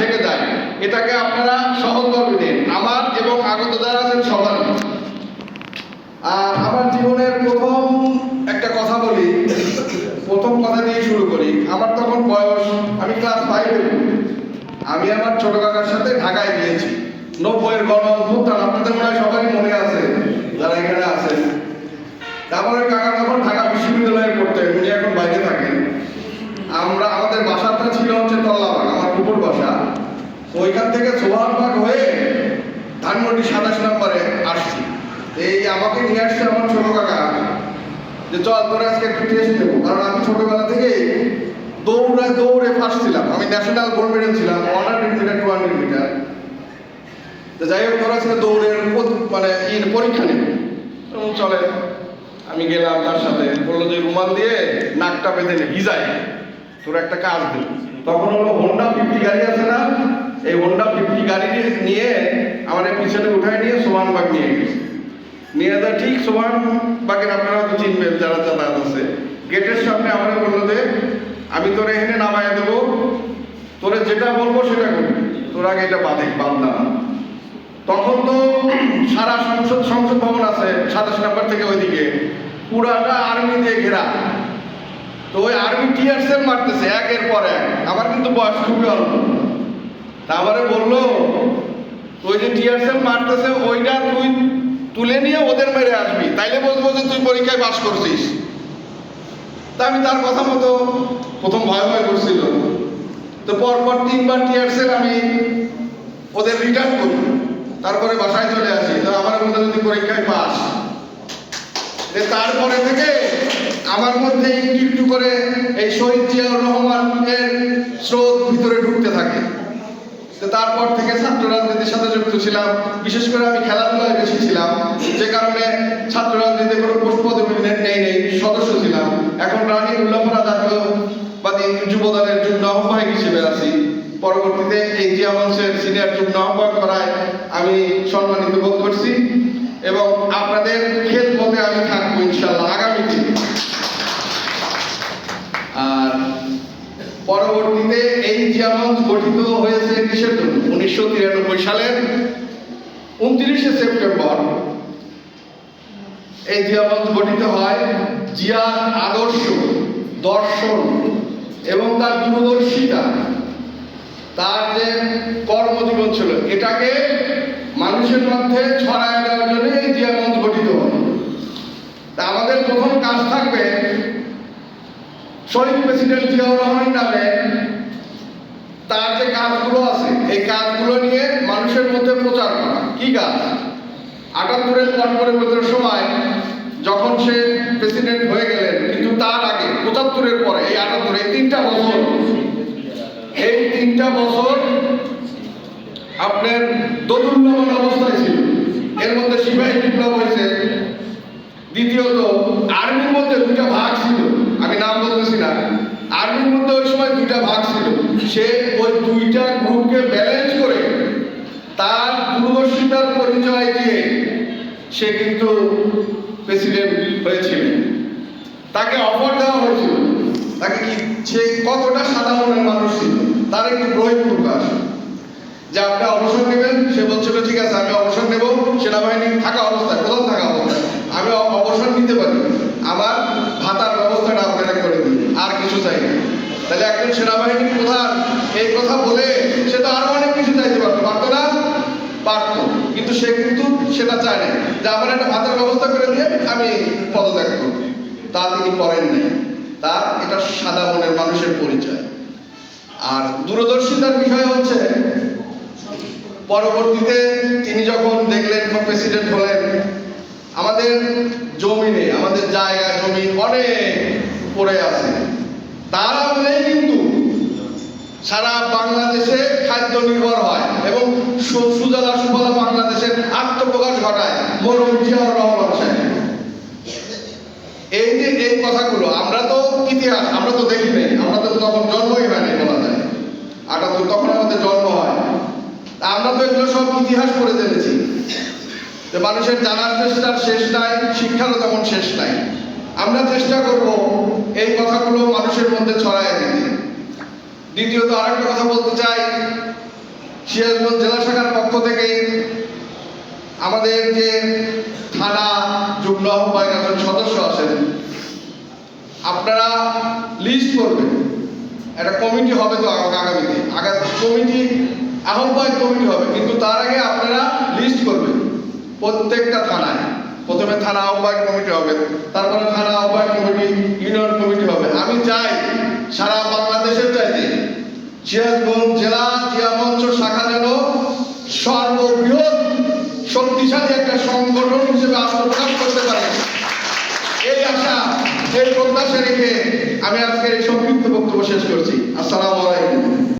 থেকে যায়। এটাকে আপনারা সহজভাবে দিন। আমার এবং আগত যারা আছেন সবার আর আমার জীবনের প্রথম একটা কথা বলি। প্রথম কথা দিয়ে শুরু করি। আমার তখন বয়স, আমি ক্লাস ফাইভে আমি আমার ছোট কাকার সাথে ঢাকায় গিয়েছি। নব্বইয়ের গণ অভ্যুত্থান আপনাদের মনে হয় সবারই মনে আছে যারা এখানে আছেন তারপরে কাকা তখন ঢাকা বিশ্ববিদ্যালয়ে পড়তেন উনি এখন বাইরে থাকেন আমরা আমাদের বাসাটা ছিল হচ্ছে তল্লাবাগ আমার কুকুর বাসা ওইখান থেকে সোহানবাগ হয়ে ধানমন্ডি সাতাশ নম্বরে আসছি। এই আমাকে নিয়ে আসছে আমার ছোট কাকা। যে চল, তোরা আজকে একটু টেস্ট নেব কারণ আমি ছোটবেলা থেকে দৌড়ে দৌড়ে ফার্স্ট আমি ন্যাশনাল গোল্ড মেডেল ছিলাম one hundred metre two hundred metre তো যাই হোক, তোরা আজকে দৌড়ের মানে ইয়ে পরীক্ষা নেব। চলে। আমি গেলাম তার সাথে। বলল যে রুমাল দিয়ে নাকটা বেঁধে নে হিজাই তোর একটা কাজ দিল তখন হলো হোন্ডা ফিফটি গাড়ি আছে না? এই হোন্ডা ফিফটি গাড়ি নিয়ে আমাদের পিছনে উঠায় নিয়ে সোহানবাগ নিয়ে গেছে। নিয়ে যা ঠিক সোহান বাগের আপনারা হয়তো চিনবেন যারা যাতায়াত আছে। গেটের সামনে আমার বলল যে, আমি তোরে এখানে নামায় দেবো। তোরে যেটা বলব সেটা করবি। তোর আগে এটা বাদে বাঁধলাম। তখন তো সারা সংসদ সংসদ ভবন আছে, সাতাশ নাম্বার থেকে ওইদিকে। পুরাটা আর্মি দিয়ে ঘেরা। তো ওই আর্মি টিয়ার সেল মারতেছে, একের পর এক। আমার কিন্তু বয়স খুবই অল্প। তারপরে বলল, ওই যে টিয়ার সেল মারতেছে, ওইটা তুই তুলে নিয়ে ওদের মেরে আসবি। তাইলে বলব যে তুই পরীক্ষায় পাস করছিস। তা আমি তার কথা মতো প্রথম ভয় ভয় করছিল। তো পরপর তিনবার টিয়ার সেল আমি ওদের রিটার্ন করি। তারপরে বাসায় চলে আসি। তো আমার মধ্যে যদি পরীক্ষায় পাস তারপরে থেকে আমার মধ্যে একটু একটু করে এই শহীদ জিয়াউর রহমানের স্রোত ভিতরে ঢুকতে থাকে তো তারপর থেকে ছাত্র রাজনীতির সাথে যুক্ত ছিলাম। বিশেষ করে আমি খেলাধুলায় বেশি ছিলাম। যে কারণে ছাত্র রাজনীতি কোনো পোস্ট নেই নেই, সদস্য ছিলাম। এখন রানী উল্লাপনা জাতীয়বাদী যুব দলের যুগ্ম আহ্বায়ক হিসেবে আছি। পরবর্তীতে এই জিয়া মঞ্চের সিনিয়র যুগ্ম আহ্বায়ক করায় আমি সম্মানিত বোধ করছি। এবং আপনাদের এই গঠিত হয়েছে কিসের জন্য? উনিশশো তিরানব্বই সালের উনত্রিশে সেপ্টেম্বর। এই জিয়ামঞ্চ গঠিত হয় জিয়ার আদর্শ, দর্শন এবং তার দূরদর্শিতা। তার যে কর্মজীবন ছিল, এটাকে মানুষের মধ্যে ছড়ায় দেওয়ার জন্য এই জিয়ামঞ্চ গঠিত হয়। তা আমাদের প্রথম কাজ থাকবে শহীদ প্রেসিডেন্ট জিয়াউর রহমান নামে তার যে কাজগুলো আছে, এই কাজগুলো নিয়ে মানুষের মধ্যে প্রচার করা। কি কাজ? আটাত্তরের পর পরিবর্তনের সময় যখন সে প্রেসিডেন্ট হয়ে গেলেন, কিন্তু তার আগে পঁচাত্তরের পরে, এই আটাত্তর, এই তিনটা বছর, এই তিনটা বছর আপনার দোদুল্যমান অবস্থায় ছিল। এর মধ্যে সিপাহী বিপ্লব হয়েছে। দ্বিতীয়ত আর্মির মধ্যে দুইটা ভাগ ছিল। আমি নাম বলতেছি না। আর্মির মধ্যে ওই সময় দুইটা ভাগ ছিল। সে ওই দুইটা গ্রুপকে ব্যালেন্স করে তার দূরদর্শিতার পরিচয় দিয়ে সে কিন্তু প্রেসিডেন্ট হয়েছিল। তাকে অফার দেওয়া হয়েছিল। তাকে কি সে কতটা সাধারণের মানুষ ছিল তার একটি বহির প্রকাশ। যে আপনি অবসর নেবেন, সে বলছিল, ঠিক আছে, আমি অবসর নেব। সেনাবাহিনী থাকা অবস্থায়, প্রধান থাকা অবস্থায়। আমি অবসর নিতে পারি আমার ভাতার ব্যবস্থাটা আপনারা করে দিন আর কিছু চাই না তাহলে একজন সেনাবাহিনীর প্রধান এই কথা বলে সে তো আরও অনেক কিছু চাইতে পারতো। পারতো না? পারতো। কিন্তু সে কিন্তু সেটা চায় না যে আমার একটা ভাতার ব্যবস্থা করে দিয়ে আমি পদত্যাগ করব। তা তিনি করেন নাই। তার এটা সাদা মনের মানুষের পরিচয়। আর দূরদর্শিতার বিষয় হচ্ছে, পরবর্তীতে তিনি যখন দেখলেন বা প্রেসিডেন্ট হলেন, আমাদের জমিনে, আমাদের জায়গা, জমি অনেক পড়ে আছে। তার আমলেই কিন্তু সারা বাংলাদেশে খাদ্য নির্ভর হয় এবং সুজলা সুফলা বাংলাদেশের আত্মপ্রকাশ ঘটায় মরুম জিয়াউর রহমান সাহেব। এই যে এই কথাগুলো, আমরা তো ইতিহাস, আমরা তো দেখি নাই, আমরা তো তখন জন্মই হয়নি বলা যায়। আটাত্তর তখন আমাদের জন্ম হয়। আমরা তো এগুলো সব ইতিহাস পড়ে জেনেছি। যে মানুষের জানার চেষ্টার শেষ নাই, শিক্ষারও তেমন শেষ নাই। আমরা চেষ্টা করব এই কথাগুলো মানুষের মধ্যে ছড়ায় দিতে। দ্বিতীয়ত আরেকটা কথা বলতে চাই, সিরাজগঞ্জ জেলা শাখার পক্ষ থেকে আমাদের যে থানা যুগ্ম আহ্বায়ক আছেন সদস্য আছেন, আপনারা লিস্ট করবেন। একটা কমিটি হবে তো আগ- আগামীতে। আগা কমিটি আহ্বায়ক কমিটি হবে, কিন্তু তার আগে আপনারা লিস্ট করবেন প্রত্যেকটা থানায়। প্রথমে থানা আহ্বায়ক কমিটি হবে, তারপরে থানা আহ্বায়ক কমিটি, ইউনিয়ন কমিটি হবে। আমি চাই, সারা বাংলাদেশের চাইতে সিরাজগঞ্জ জেলা জিয়া মঞ্চ শাখা যেন সর্ববৃহৎ শক্তিশালী একটা সংগঠন হিসেবে আত্মপ্রকাশ করতে পারে। এই আশা, এই প্রত্যাশা রেখে আমি আজকের এই সংক্ষিপ্ত বক্তব্য শেষ করছি। আসসালামু আলাইকুম।